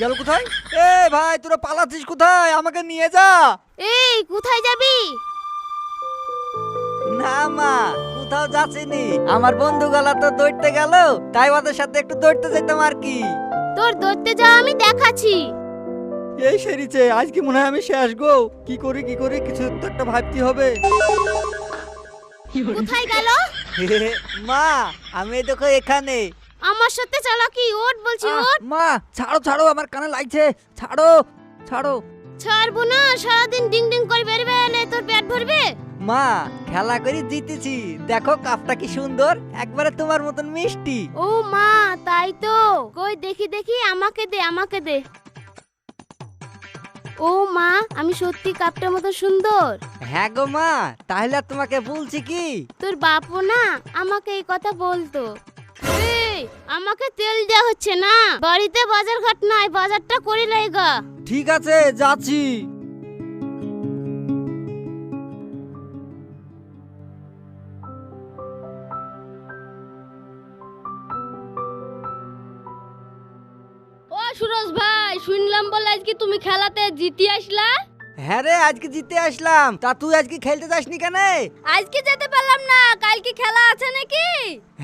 গেল কোথায়? এ ভাই তোরা পালাচ্ছিস কোথায়? আমাকে নিয়ে যা। এই কোথায় যাবি? না মা কোথাও যাচ্ছিনি। আমার বন্ধু গলা তো দৌড়তে গেল তাই ওদের সাথে একটু দৌড়তে যেতাম আর কি। তোর ধরতে যাওয়া আমি দেখাচ্ছি। এই সেরিছে আজকে মনে হয় আমি শেষ গো? কি করি কি করি কিছু তো একটা ভাবতে হবে। কোথায় গেল? মা আমি দেখো এখানে। আমার সাথে চলো কি? ওট বলছি ওট মা ছাড়ো ছাড়ো আমার কানে লাগছে। ছাড়ো ছাড়ো। ছাড়বো না সারাদিন ডিং ডিং করে বেরবে এলে তোর পেট ভরবে? মা খেলা করে জিতেছি। দেখো কাপটা কি সুন্দর একবারে তোমার মতন মিষ্টি। ও মা তাই তো। কই দেখি দেখি আমাকে দে আমাকে দে। ও মা আমি সত্যি কাপটার মতো সুন্দর। হ্যাঁ গো মা তাহলে তোমাকে বলছি কি? তোর বাপও না আমাকে এই কথা বলতো। আমাকে তেল দেওয়া হচ্ছে না। বাড়িতে বাজার ঘাট নাই বাজারটা করে লাইগা ঠিক আছে যাচ্ছি। ও সুরজ ভাই শুনলাম বলে আজকে তুমি খেলাতে জিতে আসলা? হ্যাঁ রে আজকে জিতে আসলাম। তা তুই আজকে খেলতে যাসনি কেন? আজকে যেতে পারলাম না কালকে খেলা আছে নাকি?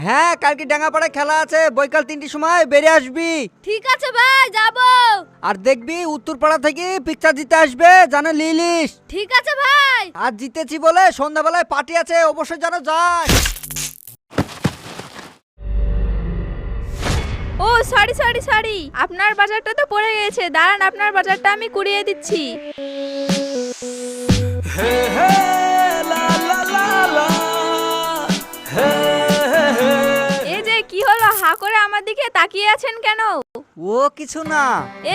হ্যাঁ কালকে ডাঙ্গাপাড়ায় খেলা আছে বৈকাল তিনটির সময় বেরিয়ে আসবি। ঠিক আছে ভাই যাব। আর দেখবি উত্তরপাড়া থেকে পিকচার দিতে আসবে জানো লিলিস ঠিক আছে ভাই। আজ জিতেছি বলে সন্ধ্যাবেলায় পার্টি আছে অবশ্যই যেন যাস। ও সরি সরি সরি আপনার বাজারটা তো পড়ে গেছে দাঁড়ান আপনার বাজারটা আমি কুড়িয়ে দিচ্ছি। এই যে কি হলো? হা করে আমার দিকে তাকিয়ে আছেন কেন? ও কিছু না।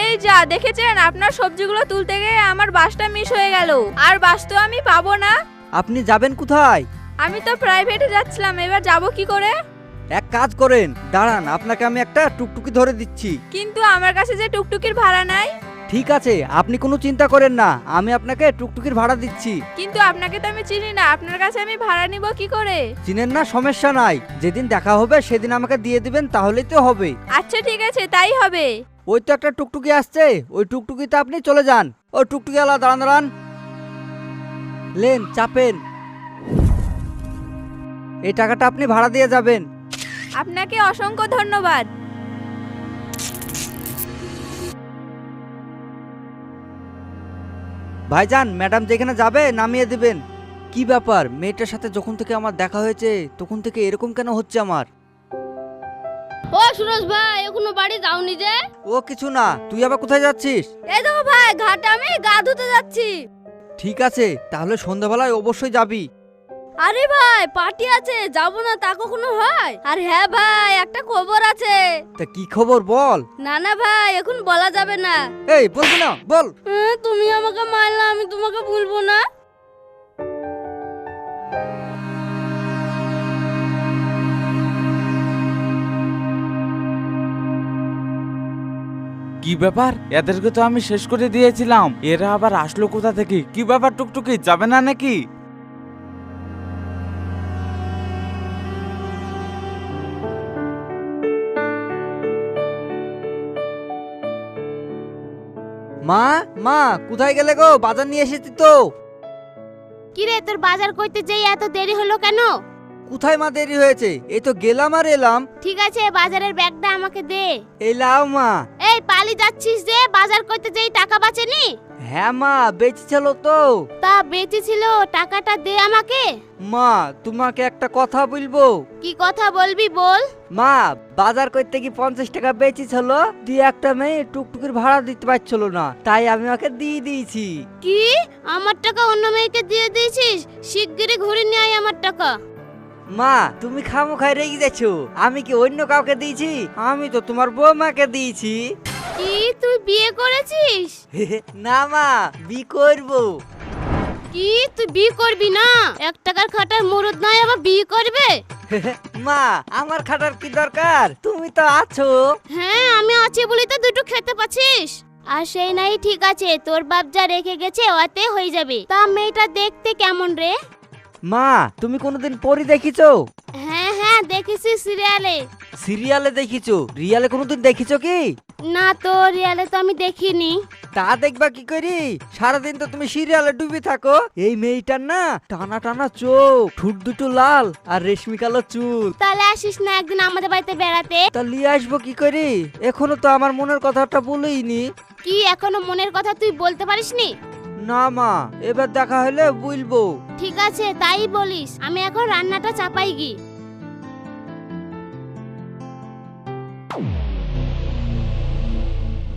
এই যা দেখেছেন? আপনার সবজিগুলো তুলতে গিয়ে আমার বাসটা মিস হয়ে গেল। আর বাস তো আমি পাবো না। আপনি যাবেন কোথায়? আমি তো প্রাইভেটে যাচ্ছিলাম। এবার যাব কি করে? এক কাজ করেন। দাঁড়ান আপনাকে আমি একটা টুকটুকি ধরে দিচ্ছি। কিন্তু আমার কাছে যে টুকটুকির ভাড়া নাই। ঠিক আছে আপনি কোনো চিন্তা করেন না আমি আপনাকে টুকটুকির ভাড়া দিচ্ছি। কিন্তু আপনাকে তো আমি চিনি না আপনার কাছে আমি ভাড়া নিব কি করে? চিনেন না সমস্যা নাই যেদিন দেখা হবে সেদিন আমাকে দিয়ে দিবেন তাহলেই তো হবে। আচ্ছা ঠিক আছে তাই হবে। ওই তো একটা টুকটুকি আসছে ওই টুকটুকিতে আপনি চলে যান। ও টুকটুকি আলা দাঁড়ান দাঁড়ান। লেন চাপেন। এই টাকাটা আপনি ভাড়া দিয়ে যাবেন। আপনাকে অসংখ্য ধন্যবাদ। ভাইজান ম্যাডাম যেখানে যাবে নামিয়ে দিবেন। কি ব্যাপার? মেয়েটার সাথে যখন থেকে আমার দেখা হয়েছে তখন থেকে এরকম কেন হচ্ছে আমার? ও সুরজ ভাই এখনও বাড়ি যাওনি যে? ও কিছু না তুই আবার কোথায় যাচ্ছিস? এই দেখো ভাই ঘাটে আমি গা ধুতে যাচ্ছি। ঠিক আছে তাহলে সন্ধ্যাবেলায় অবশ্যই যাবি। আরে ভাই পার্টি আছে যাব না তা কখনো হয়? আর হ্যাঁ ভাই একটা খবর আছে। তা কি খবর বল? না না ভাই এখন বলা যাবে না। এই বলবি না বল। হ্যাঁ, তুমি আমাকে মারলে আমি তোমাকে ভুলবো না। কি ব্যাপার? এদেরকে তো আমি শেষ করে দিয়েছিলাম। এরা আবার আসলো কোথা থেকে? কি ব্যাপার টুকটুকি? যাবে না নাকি? মা মা কোথায় গেলে গো? বাজার নিয়ে এসেছি তো। কিরে তোর বাজার করতে যেই এত দেরি হলো কেন? কোথায় মা দেরি হয়েছে? এই তো গেলাম আর এলাম। ঠিক আছে বাজারের ব্যাগটা আমাকে দে। এই লাও মা। এই পালি যাচ্ছিস যে? বাজার করতে যেই টাকা বাঁচেনি? হ্যাঁ মা বেঁচেছিল তো। তা বেঁচেছিল টাকাটা দে আমাকে। মা তোমাকে একটা কথা বলব। কি কথা বলবি বল। মা বাজার করতে কি পঞ্চাশ টাকা বেঁচেছিল দিয়ে একটা মেয়ে টুকটুকির ভাড়া দিতে পারছিল না তাই আমি ওকে দিয়ে দিয়েছি। কি? আমার টাকা অন্য মেয়েকে দিয়ে দিয়েছিস? শিগগিরই ঘুরে নিয়ে আয় আমার টাকা। মা তুমি খামো খাই রেগে যাচ্ছো আমি কি অন্য কাউকে দিয়েছি? আমি তো তোমার বৌমাকে দিয়েছি। কি? তুই বিয়ে করেছিস? না মা বি করব। কি? তুই বিয়ে করবি না? এক টাকার খাটার মুরদ নাই আবার বিয়ে করবে? মা আমার খাটার কি দরকার? তুমি তো আছো। হ্যাঁ আমি আছি বলি তো দুটো খেতে পাচ্ছিস। আর সেই নাই ঠিক আছে তোর বাপ যা রেখে গেছে ওতে হয়ে যাবে। তা মেয়েটা দেখতে কেমন রে? মা তুমি কোনোদিন পরি দেখিছো? হ্যাঁ হ্যাঁ দেখেছি সিরিয়ালে। সিরিয়ালে দেখিছো? রিয়ালে কোনোদিন দেখিছো কি? না তো রিয়ালে তো আমি দেখিনি। তা দেখবা কি করি? সারাদিন তো তুমি সিরিয়ালে ডুবে থাকো। এই মেয়েটার না টানা টানা চোখ ঠুট দুটো লাল আর রেশমি কালো চুল। তাহলে আসিস না একদিন আমাদের বাড়িতে বেড়াতে? তা লিয়ে আসব কি করি? এখনও তো আমার মনের কথাটা বলেইনি কি এখনও মনের কথা তুই বলতে পারিসনি? না মা এবার দেখা হলে বলব। ঠিক আছে তাই বলিস। আমি এখন রান্নাটা চাপাই গি।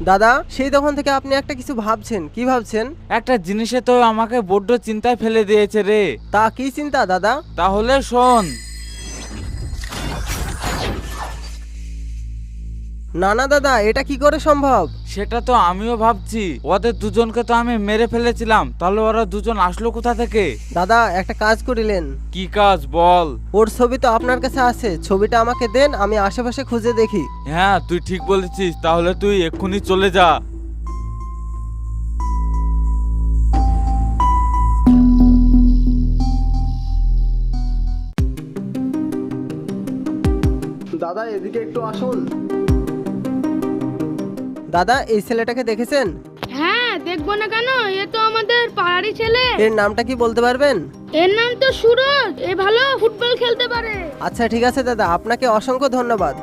দাদা সেই তখন থেকে আপনি একটা কিছু ভাবছেন কি ভাবছেন? একটা জিনিসে তো আমাকে বড্ড চিন্তায় ফেলে দিয়েছে রে। তা কি চিন্তা দাদা? তাহলে শোন। না না দাদা এটা কি করে সম্ভব? সেটা তো আমিও ভাবছি। ওদের দুজনকে তো আমি মেরে ফেলেছিলাম। তাহলে ওরা দুজন আসলো কোথা থেকে? দাদা একটা কাজ করিলেন। কি কাজ বল। ওর ছবি তো আপনার কাছে আছে। ছবিটা আমাকে দেন আমি আশেপাশে খুঁজে দেখি। হ্যাঁ তুই ঠিক বলেছিস। তাহলে তুই এক্ষুনি চলে যা। দাদা এদিকে একটু আসুন। দাদা এই ছেলেটাকে দেখেছেন? হ্যাঁ দেখব না কেন? এ তো আমাদের পাড়ারই ছেলে। এর নামটা কি বলতে পারবেন? এর নাম তো সুরজ। এ ভালো ফুটবল খেলতে পারে। আচ্ছা ঠিক আছে দাদা আপনাকে অসংখ্য ধন্যবাদ।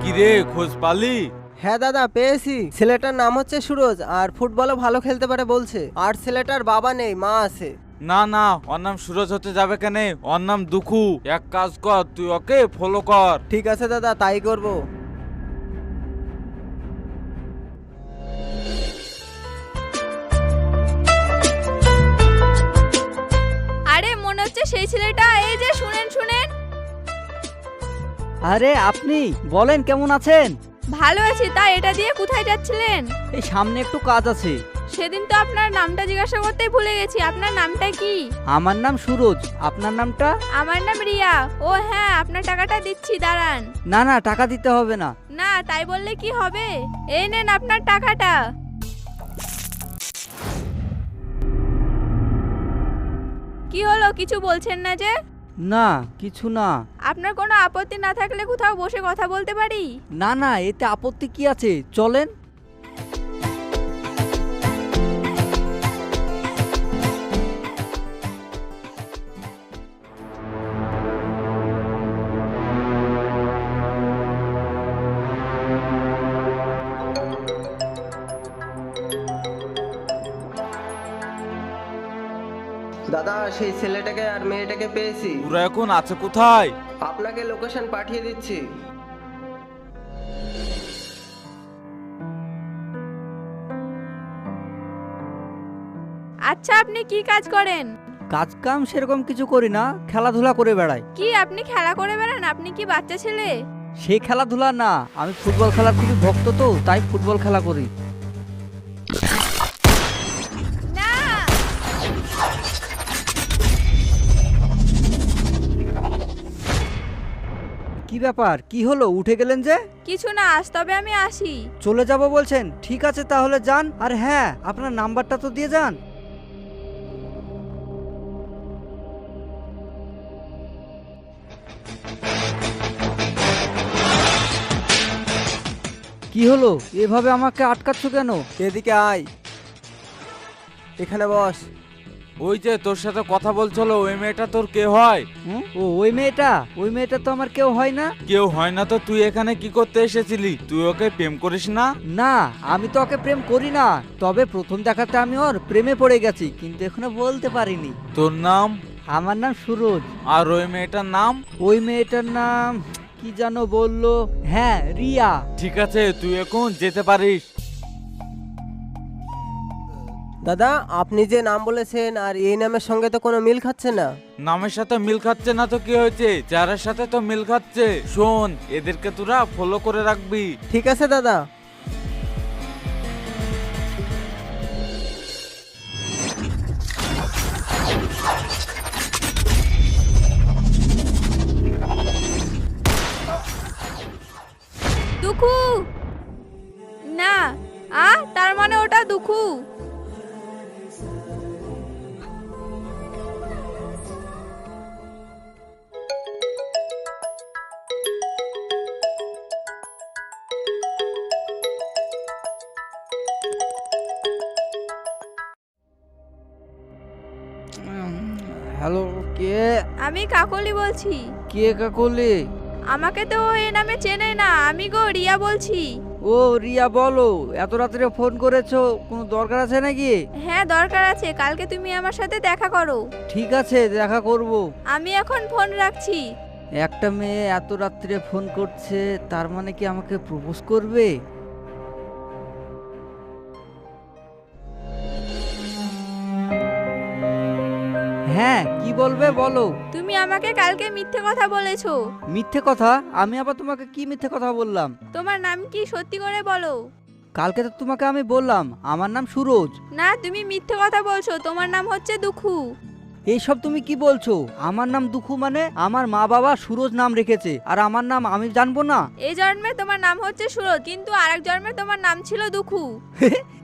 কি রে খোঁজ পালি? হ্যাঁ দাদা পেয়েছি। ছেলেটার নাম হচ্ছে সুরজ আর ফুটবলও ভালো খেলতে পারে বলছে। আর ছেলেটার বাবা নেই মা আছে। না না ওর নাম সুরজ হতে যাবে কেন? ওর নাম দুখু। এক কাজ কর তুই ওকে ফলো কর। ঠিক আছে দাদা তাই করব। আরে মনে হচ্ছে সেই ছেলেটা এই যে শুনেন শুনেন। আরে আপনি বলেন কেমন আছেন? ভালো আছি তা এটা দিয়ে কোথায় যাচ্ছিলেন? এই সামনে একটু কাজ আছে। সেদিন তো আপনার নামটা জিজ্ঞাসা করতেই ভুলে গেছি। আপনার নামটা কি? আমার নাম সুরজ। আপনার নামটা? আমার নাম রিয়া। ও হ্যাঁ আপনার টাকাটা দিচ্ছি দাঁড়ান। না না টাকা দিতে হবে না। না তাই বললে কি হবে? এই নেন আপনার টাকাটা। কি হলো কিছু বলছেন না যে? না কিছু না। আপনার কোনো আপত্তি না থাকলে কোথাও বসে কথা বলতে পারি? না না এতে আপত্তি কি আছে? চলেন। দাদা সেই ছেলেটাকে আর মেয়েটাকে পেয়েছি। ওরা এখন আছে কোথায়? আপনাকে লোকেশন পাঠিয়ে দিচ্ছি। আচ্ছা আপনি কি কাজ করেন? কাজ কাম সেরকম কিছু করি না খেলাধুলা করে বেড়াই। কি আপনি খেলা করে বেড়ান? আপনি কি বাচ্চা ছেলে? সে খেলাধুলা না আমি ফুটবল খেলার খুবই ভক্ত তো তাই ফুটবল খেলা করি। কি ব্যাপার? কি হলো? উঠে গেলেন যে? কিছু না আজ তবে আমি আসি। চলে যাব বলছেন। ঠিক আছে তাহলে যান। আর হ্যাঁ আপনার নাম্বারটা তো দিয়ে যান। কি হলো? এভাবে আমাকে আটকাচ্ছ কেন? এদিকে আয়। এখানে বস। ওই যে তোর সাথে কথা বলছিল ওই মেয়েটা তোর কে হয়? হুম? ও ওই মেয়েটা? ওই মেয়েটা তো আমার কেউ হয় না? কেউ হয় না তো তুই এখানে কি করতে এসেছিলি? তুই ওকে প্রেম করিস না? না আমি তো ওকে প্রেম করি না। তবে প্রথম দেখাতে আমি ওর প্রেমে পড়ে গেছি কিন্তু এখনও বলতে পারিনি। তোর নাম? আমার নাম সুরজ। আর ওই মেয়েটার নাম? ওই মেয়েটার নাম কি জানো বলল? হ্যাঁ রিয়া। ঠিক আছে তুই এখন যেতে পারিস। দাদা আপনি যে নাম বলেছেন আর এই নামের সঙ্গে তো কোনো মিল খাচ্ছে না। নামের সাথে মিল খাচ্ছে না তো কি হয়েছে? চেহারার সাথে তো মিল খাচ্ছে। শোন এদেরকে তোরা ফলো করে রাখবি। ঠিক আছে দাদা। হ্যালো কে? আমি কাকলি বলছি। কে কাকলি? আমাকে তো এ নামে চেনে না আমি গো রিয়া বলছি। ও রিয়া বলো এত রাত্রে ফোন করেছ কোনো দরকার আছে নাকি? হ্যাঁ দরকার আছে কালকে তুমি আমার সাথে দেখা করো। ঠিক আছে দেখা করব। আমি এখন ফোন রাখছি। একটা মেয়ে এত রাত্রে ফোন করছে তার মানে কি আমাকে প্রপোজ করবে? হ্যাঁ কি বলবে বলো। তুমি আমাকে কালকে মিথ্যে কথা বলেছ। মিথ্যে কথা? আমি আবার তোমাকে কি মিথ্যে কথা বললাম? তোমার নাম কি সত্যি করে বলো? কালকে তো তোমাকে আমি বললাম আমার নাম সুরজ। না তুমি মিথ্যে কথা বলছো তোমার নাম হচ্ছে দুখু। এইসব তুমি কি বলছো? আমার নাম দুঃখু মানে আমার মা বাবা সুরজ নাম রেখেছে আর আমার নাম আমি জানব না? এই জন্মে তোমার নাম হচ্ছে সুরজ কিন্তু আরেক জন্মে তোমার নাম ছিল দুখু।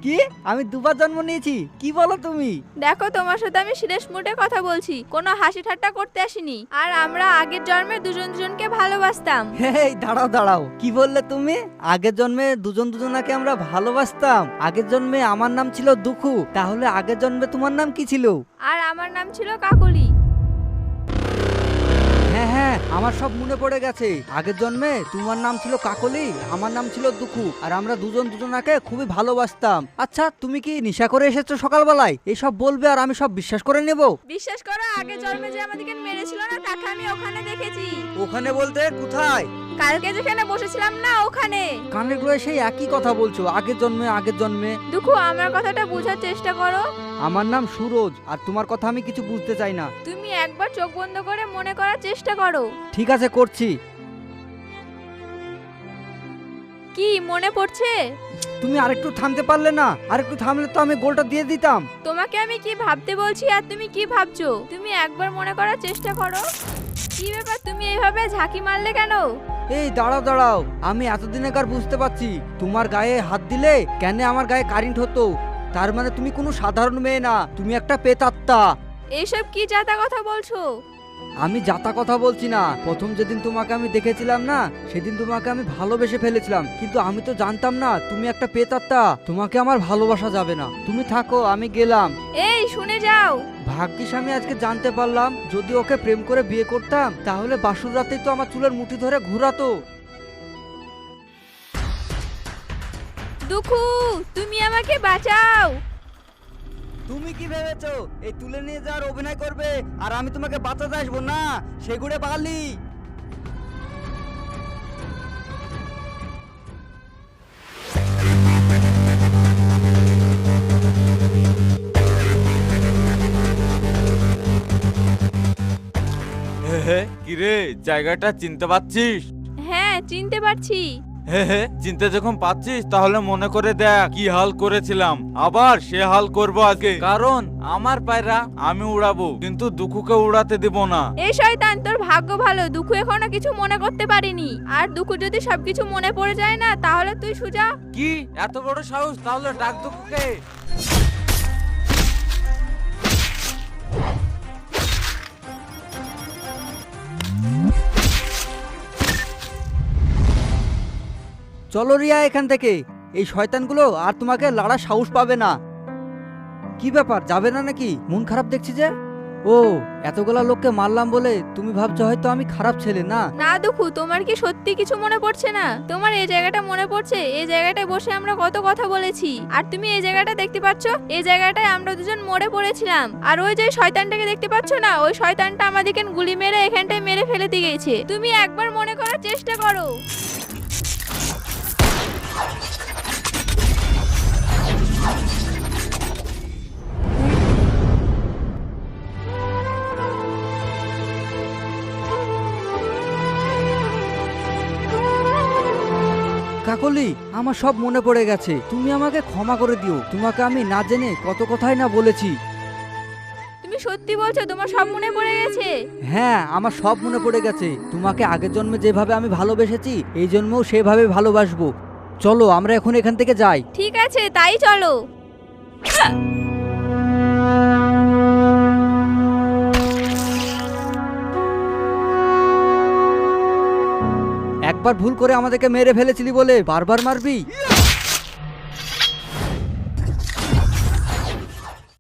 কি? আমি দুবার জন্ম নিয়েছি? কি বলো তুমি? দেখো তোমার সাথে আমি সিরিয়াস মুডে কথা বলছি কোনো হাসি ঠাট্টা করতে আসিনি আর আমরা আগের জন্মে দুজন দুজনকে ভালোবাসতাম। এই দাঁড়াও দাঁড়াও কি বললে তুমি? আগের জন্মে দুজন দুজনাকে আমরা ভালোবাসতাম আগের জন্মে আমার নাম ছিল দুখু তাহলে আগের জন্মে তোমার নাম কি ছিল? আর আমার নাম ছিল কাকলি। হ্যাঁ হ্যাঁ আমার সব মনে পড়ে গেছে। আগের জন্মে তোমার নাম ছিল কাকলি আমার নাম ছিল দুঃখু আর আমরা দুজন দুজনাকে খুবই ভালোবাসতাম। আচ্ছা তুমি কি নিশা করে এসেছ সকালবেলায়? এসব বলবে আর আমি সব বিশ্বাস করে নেব? বিশ্বাস করো আগের জন্মে যে আমাদেরকে মেরেছিল না তাকে আমি ওখানে দেখেছি। ওখানে বলতে কোথায়? কালকে যেখানে বসেছিলাম না ওখানে। কানেরগুলো সেই একই কথা বলছো আগের জন্মে আগের জন্মে। দুখু আমার কথাটা বোঝার চেষ্টা করো। আমার নাম সুরজ আর তোমার কথা আমি কিছু বুঝতে চাই না। তুমি একবার চোখ বন্ধ করে মনে করার চেষ্টা করো। ঠিক আছে করছি। কি মনে পড়ছে? তুমি আরেকটু থামতে পারলে না। আরেকটু থামলে তো আমি গোলটা দিয়ে দিতাম। তোমাকে আমি কি ভাবতে বলছি আর তুমি কি ভাবছ? তুমি একবার মনে করার চেষ্টা করো। কি ব্যাপার তুমি এইভাবে ঝাঁকি মারলে কেন? এই দাঁড়াও দাঁড়াও। আমি এতদিন কার বুঝতে পারছি। তোমার গায়ে হাত দিলে কেন আমার গায়ে কারেন্ট হতো? তার মানে তুমি কোনো সাধারণ মেয়ে না। তুমি একটা পেতাত্তা। এইসব কি জাতা কথা বলছো? আমি যাতা কথা বলছি না। প্রথম যেদিন তোমাকে আমি দেখেছিলাম না সেদিন তোমাকে আমি ভালোবেসে ফেলেছিলাম। কিন্তু আমি তো জানতাম না তুমি একটা পেতাত্তা। তোমাকে আমার ভালোবাসা যাবে না। তুমি থাকো আমি গেলাম। এই শুনে যাও। ভাগ্যিস আমি আজকে জানতে পারলাম যদি ওকে প্রেম করে বিয়ে করতাম তাহলে বাসুর রাতেই তো আমার চুলের মুঠি ধরে ঘোরাতো। দুখু তুমি আমাকে বাঁচাও। তুমি কি ভেবেছো? এই তুলে নিয়ে যাওয়ার অভিনয় করবে আর আমি তোমাকে বাঁচাতে আসব? না সেগুড়ে বালি হে হে কিরে জায়গাটা চিনতে পারছিস? হ্যাঁ চিনতে পারছি। হে হে চিনতে যখন পাচ্ছিস তাহলে মনে করে দেখ কি হাল করেছিলাম। আবার সে হাল করব আজকে। কারণ আমার পায়রা আমি উড়াবো কিন্তু দুঃখকে উড়াতে দেব না। এই শয়তান তোর ভাগ্য ভালো। দুঃখ এখনও কিছু মনে করতে পারিনি। আর দুঃখ যদি সবকিছু মনে পড়ে যায় না তাহলে তুই সুজা। কি? এত বড় সাহস? তাহলে ডাক দুঃখকে। চলো রিয়া এখান থেকে। এই শয়তানগুলো আর তোমাকে লাড়া সাহস পাবে না। কি ব্যাপার, যাবে না নাকি? মন খারাপ দেখছি যে? ও, এতগুলা লোককে মারলাম বলে তুমি ভাবছ হয়তো আমি খারাপ ছেলে, না? না দুঃখু, তোমার কি সত্যি কিছু মনে পড়ছে না? তোমার এই জায়গাটা মনে পড়ছে? এই জায়গাটায় বসে আমরা কত কথা বলেছি। আর তুমি এই জায়গাটা দেখতে পাচ্ছ? এই জায়গাটায় আমরা দুজন মরে পড়েছিলাম। আর ওই যে শয়তানটাকে দেখতে পাচ্ছ না? ওই শয়তানটা আমাদেরকে গুলি মেরে এখানটায় মেরে ফেলে দিয়ে গেছে। তুমি একবার মনে করার চেষ্টা করো। কাকলি আমার সব মনে পড়ে গেছে। তুমি আমাকে ক্ষমা করে দিও। তোমাকে আমি না জেনে কত কথাই না বলেছি। তুমি সত্যি বলছো তোমার সব মনে পড়ে গেছে? হ্যাঁ আমার সব মনে পড়ে গেছে। তোমাকে আগের জন্মে যেভাবে আমি ভালোবেসেছি এই জন্মেও সেভাবে ভালোবাসবো। চলো আমরা এখন এখান থেকে যাই। ঠিক আছে তাই চলো। একবার ভুল করে আমাদেরকে মেরে ফেলেছিলি বলে বারবার মারবি?